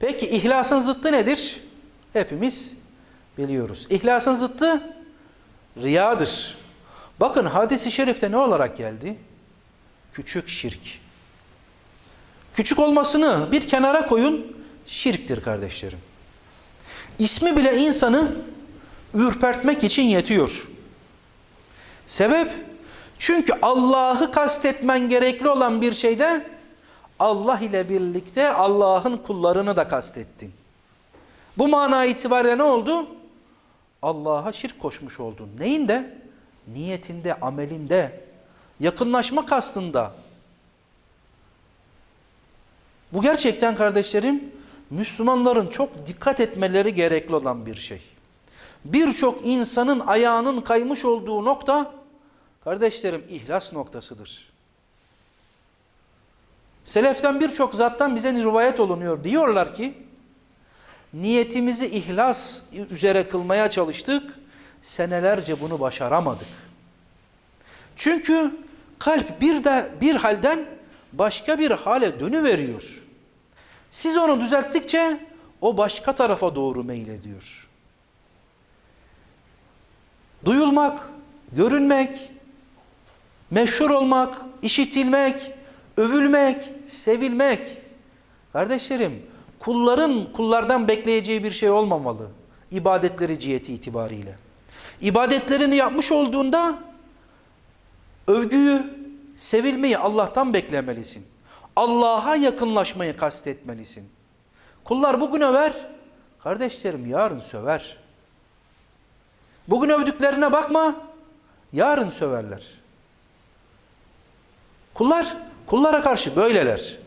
Peki ihlasın zıttı nedir? Hepimiz biliyoruz. İhlasın zıttı riyadır. Bakın hadisi şerifte ne olarak geldi? Küçük şirk. Küçük olmasını bir kenara koyun, şirktir kardeşlerim. İsmi bile insanı ürpertmek için yetiyor. Sebep? Çünkü Allah'ı kastetmen gerekli olan bir şeyde Allah ile birlikte Allah'ın kullarını da kastettin. Bu mana itibariyle ne oldu? Allah'a şirk koşmuş oldun. Neyinde? Niyetinde, amelinde, yakınlaşma kastında. Bu gerçekten kardeşlerim Müslümanların çok dikkat etmeleri gerekli olan bir şey. Birçok insanın ayağının kaymış olduğu nokta kardeşlerim ihlas noktasıdır. Seleften birçok zattan bize rivayet olunuyor. Diyorlar ki niyetimizi ihlas üzere kılmaya çalıştık. Senelerce bunu başaramadık. Çünkü kalp bir de bir halden başka bir hale dönüveriyor. Siz onu düzelttikçe o başka tarafa doğru meylediyor. Duyulmak, görünmek, meşhur olmak, işitilmek, övülmek, sevilmek. Kardeşlerim, kulların kullardan bekleyeceği bir şey olmamalı. İbadetleri ciheti itibariyle. İbadetlerini yapmış olduğunda övgüyü, sevilmeyi Allah'tan beklemelisin. Allah'a yakınlaşmayı kastetmelisin. Kullar bugün över, kardeşlerim yarın söver. Bugün övdüklerine bakma, yarın söverler. Kullar, kullara karşı böyleler.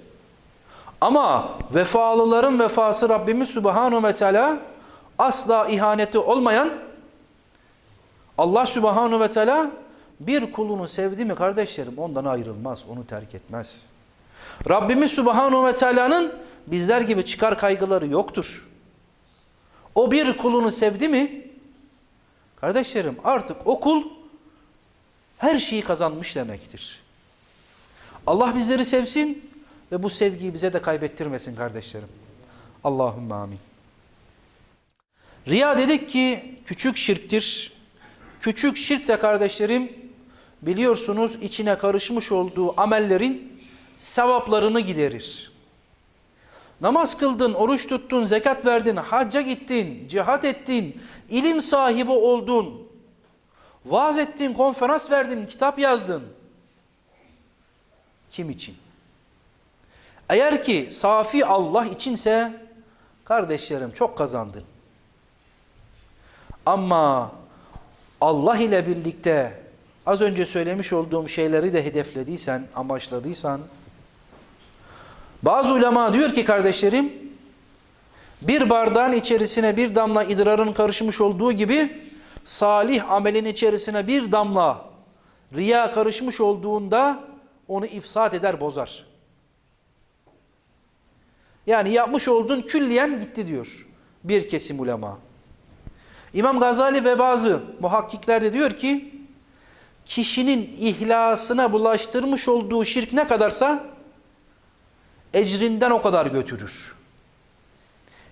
Ama vefalıların vefası Rabbimiz Subhanahu ve Teala asla ihaneti olmayan Allah Subhanahu ve Teala bir kulunu sevdi mi kardeşlerim ondan ayrılmaz, onu terk etmez. Rabbimiz Subhanahu ve Teala'nın bizler gibi çıkar kaygıları yoktur. O bir kulunu sevdi mi kardeşlerim artık o kul her şeyi kazanmış demektir. Allah bizleri sevsin ve bu sevgiyi bize de kaybettirmesin kardeşlerim. Allahümme amin. Riya dedik ki küçük şirktir. Küçük şirk de kardeşlerim biliyorsunuz içine karışmış olduğu amellerin sevaplarını giderir. Namaz kıldın, oruç tuttun, zekat verdin, hacca gittin, cihat ettin, ilim sahibi oldun, vaaz ettin, konferans verdin, kitap yazdın. Kim için? Eğer ki safi Allah içinse kardeşlerim çok kazandın. Ama Allah ile birlikte az önce söylemiş olduğum şeyleri de hedeflediysen, amaçladıysan bazı ulema diyor ki kardeşlerim bir bardağın içerisine bir damla idrarın karışmış olduğu gibi salih amelin içerisine bir damla riya karışmış olduğunda onu ifsad eder bozar. Yani yapmış olduğun külliyen gitti diyor bir kesim ulema. İmam Gazali ve bazı muhakkikler de diyor ki kişinin ihlasına bulaştırmış olduğu şirk ne kadarsa ecrinden o kadar götürür.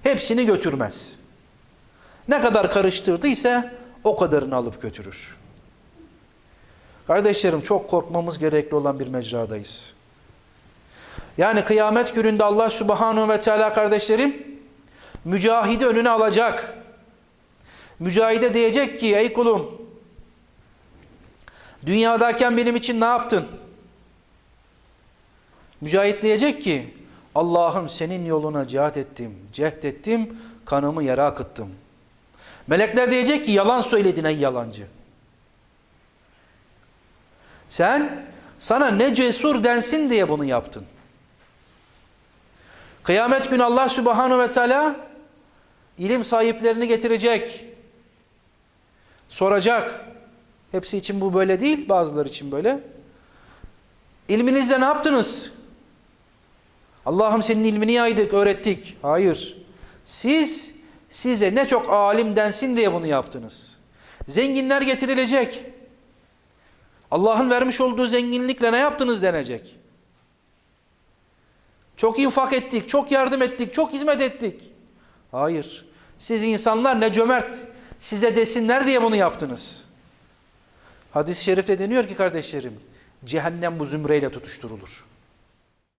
Hepsini götürmez. Ne kadar karıştırdıysa o kadarını alıp götürür. Kardeşlerim çok korkmamız gerekli olan bir mecradayız. Yani kıyamet gününde Allah Subhanahu ve Teala kardeşlerim mücahidi önüne alacak. Mücahide diyecek ki ey kulum dünyadayken benim için ne yaptın? Mücahit diyecek ki Allah'ım senin yoluna cihat ettim, cehd ettim, kanımı yere akıttım. Melekler diyecek ki yalan söyledin ey yalancı. Sen sana ne cesur densin diye bunu yaptın. Kıyamet günü Allah Subhanahu ve Teala ilim sahiplerini getirecek. Soracak. Hepsi için bu böyle değil, bazıları için böyle. İlminizle ne yaptınız? Allah'ım senin ilmini yaydık, öğrettik. Hayır. Siz size ne çok alim densin diye bunu yaptınız. Zenginler getirilecek. Allah'ın vermiş olduğu zenginlikle ne yaptınız denecek. Çok infak ettik, çok yardım ettik, çok hizmet ettik. Hayır. Siz insanlar ne cömert. Size desinler diye bunu yaptınız. Hadis-i şerifte deniyor ki kardeşlerim, cehennem bu zümreyle tutuşturulur.